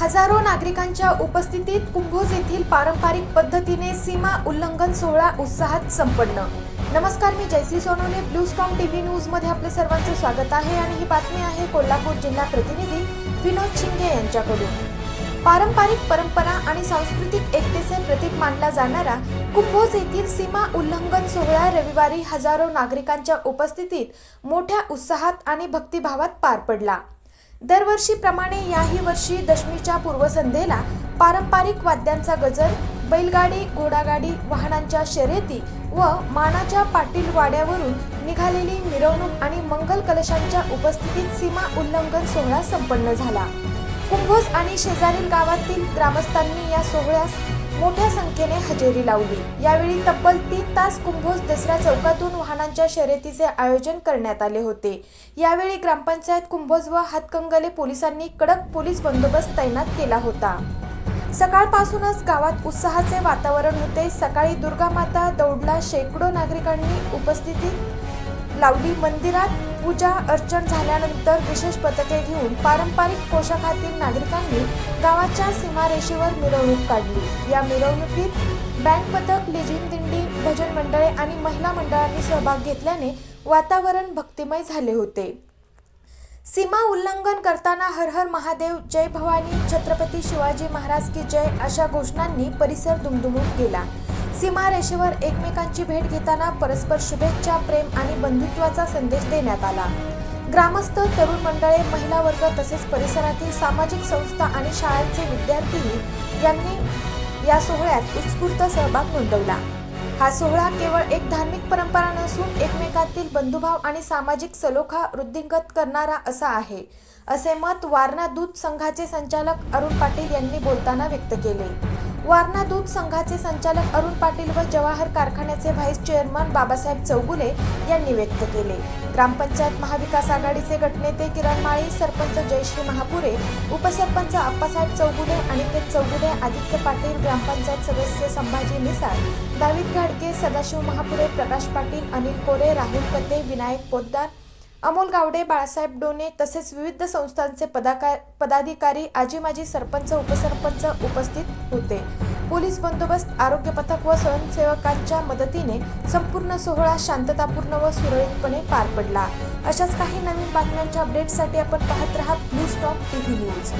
हजारो नागरिकांच्या उपस्थितीत कुंभोज येथील पारंपरिक पद्धतीने सीमा उल्लंघन सोहळा उत्साहात संपन्न. नमस्कार मी Jaysi Sonawane blue storm TV न्यूजमध्ये आपले सर्वांचे स्वागत आहे आणि ही बातमी आहे कोल्हापूर जिल्हा प्रतिनिधी विनोद शिंगे यांच्याकडून. पारंपरिक परंपरा आणि सांस्कृतिक एकतेचे प्रतीक मानला जाणारा कुंभोज येथील सीमा उल्लंघन सोहळा रविवारी हजारो नागरिकांच्या उपस्थितीत मोठ्या उत्साहात आणि भक्तिभावात पार पडला. दरवर्षीप्रमाणे याही वर्षी दशमीच्या पूर्वसंध्येला पारंपरिक वाद्यांचा गजर बैलगाडी घोडागाडी वाहनांच्या शर्यती व मानाच्या पाटील वाड्यावरून निघालेली मिरवणूक आणि मंगल कलशांच्या उपस्थितीत सीमा उल्लंघन सोहळा संपन्न झाला. कुंभोज आणि शेजारील गावातील ग्रामस्थांनी या सोहळ्यास मोठ्या संख्येने हजेरी लावली. यावेळी तब्बल तीन तास कुंभोज दसरा चौकातून वाहनांच्या शर्यतीचे आयोजन करण्यात आले होते. यावेळी ग्रामपंचायत कुंभोज व हातकंगले पोलिसांनी कडक पोलीस बंदोबस्त तैनात केला होता. सकाळपासूनच गावात उत्साहाचे वातावरण होते. सकाळी दुर्गामाता दौडला शेकडो नागरिकांनी उपस्थिती लावली. मंदिरात पूजा अर्चन झाल्यानंतर विशेष पथके घेऊन पारंपरिक पोशाखातील नागरिकांनी गावाच्या सीमारेषेवर मिरवणूक काढली. या मिरवणुकीत बँक पथक लिजिन दिंडी भजन मंडळे आणि महिला मंडळांनी सहभाग घेतल्याने वातावरण भक्तिमय झाले होते. सीमा उल्लंघन करताना हर हर महादेव जय भवानी छत्रपती शिवाजी महाराज की जय अशा घोषणांनी परिसर दुमदुमून गेला. सीमारेषेवर एकमेकांची भेट घेताना परस्पर शुभेच्छा प्रेम आणि बंधुत्वाचा संदेश देण्यात आला. ग्रामस्थ तरुण मंडळे महिला वर्ग तसेच परिसरातील सामाजिक संस्था आणि शाळांचे विद्यार्थीही यांनी या सोहळ्यात उत्स्फूर्त सहभाग नोंदवला. हा सोहळा केवळ एक धार्मिक परंपरा नसून एकमेकातील बंधुभाव आणि सामाजिक सलोखा वृद्धिंगत करणारा असा आहे असे मत वारणा दूध संघाचे संचालक अरुण पाटील यांनी बोलताना व्यक्त केले. वारणा दूध संघाचे संचालक अरुण पाटील व जवाहर कारखान्याचे व्हाईस चेअरमन बाबासाहेब चौगुले यांनी व्यक्त केले. ग्रामपंचायत महाविकास आघाडीचे गटनेते किरण माळी सरपंच जयश्री महापुरे उपसरपंच अप्पासाहेब चौगुले अनिकेत चौगुले आदित्य पाटील ग्रामपंचायत सदस्य संभाजी मिसाळ दावीद घाडके सदाशिव महापुरे प्रकाश पाटील अनिल कोरे राहुल कते विनायक पोद्दार अमोल गावडे बाळासाहेब डोने तसेच विविध संस्थांचे पदाकार पदाधिकारी आजी माजी सरपंच उपसरपंच उपस्थित होते. पोलीस बंदोबस्त आरोग्य पथक व स्वयंसेवकांच्या मदतीने संपूर्ण सोहळा शांततापूर्ण व सुरळीतपणे पार पडला. अशाच काही नवीन बातम्यांच्या अपडेटसाठी आपण पाहत रहा ब्लू स्टॉप टीव्ही न्यूज